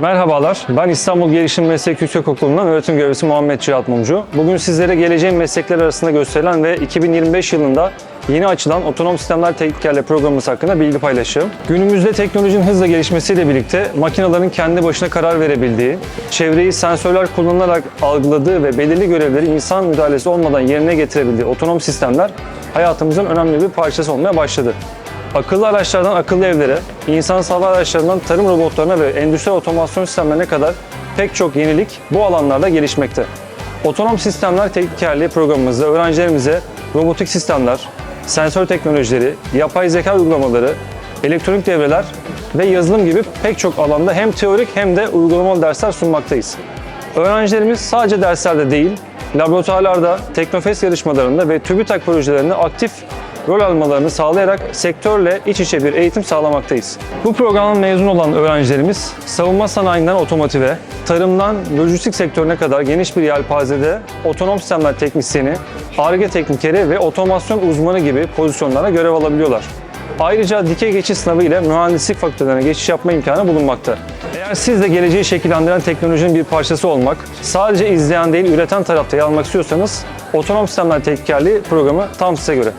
Merhabalar, ben İstanbul Gelişim Meslek Yüksekokulu'ndan öğretim görevlisi Muhammed Cihat Mumcu. Bugün sizlere geleceğin meslekler arasında gösterilen ve 2025 yılında yeni açılan Otonom Sistemler Teknikerle programımız hakkında bilgi paylaşacağım. Günümüzde teknolojinin hızla gelişmesiyle birlikte makinelerin kendi başına karar verebildiği, çevreyi sensörler kullanılarak algıladığı ve belirli görevleri insan müdahalesi olmadan yerine getirebildiği otonom sistemler hayatımızın önemli bir parçası olmaya başladı. Akıllı araçlardan akıllı evlere, insan hava araçlarından tarım robotlarına ve endüstri otomasyon sistemlerine kadar pek çok yenilik bu alanlarda gelişmekte. Otonom Sistemler Teknikerliği programımızda öğrencilerimize robotik sistemler, sensör teknolojileri, yapay zeka uygulamaları, elektronik devreler ve yazılım gibi pek çok alanda hem teorik hem de uygulamalı dersler sunmaktayız. Öğrencilerimiz sadece derslerde değil, laboratuvarlarda, teknofest yarışmalarında ve TÜBİTAK projelerinde aktif rol almalarını sağlayarak sektörle iç içe bir eğitim sağlamaktayız. Bu programdan mezun olan öğrencilerimiz savunma sanayinden otomotive, tarımdan lojistik sektörüne kadar geniş bir yelpazede otonom sistemler teknisyeni, ARGE teknikeri ve otomasyon uzmanı gibi pozisyonlara görev alabiliyorlar. Ayrıca dikey geçiş sınavı ile mühendislik fakültelerine geçiş yapma imkanı bulunmakta. Eğer siz de geleceği şekillendiren teknolojinin bir parçası olmak, sadece izleyen değil üreten tarafta yer almak istiyorsanız Otonom Sistemler Teknikerliği programı tam size göre.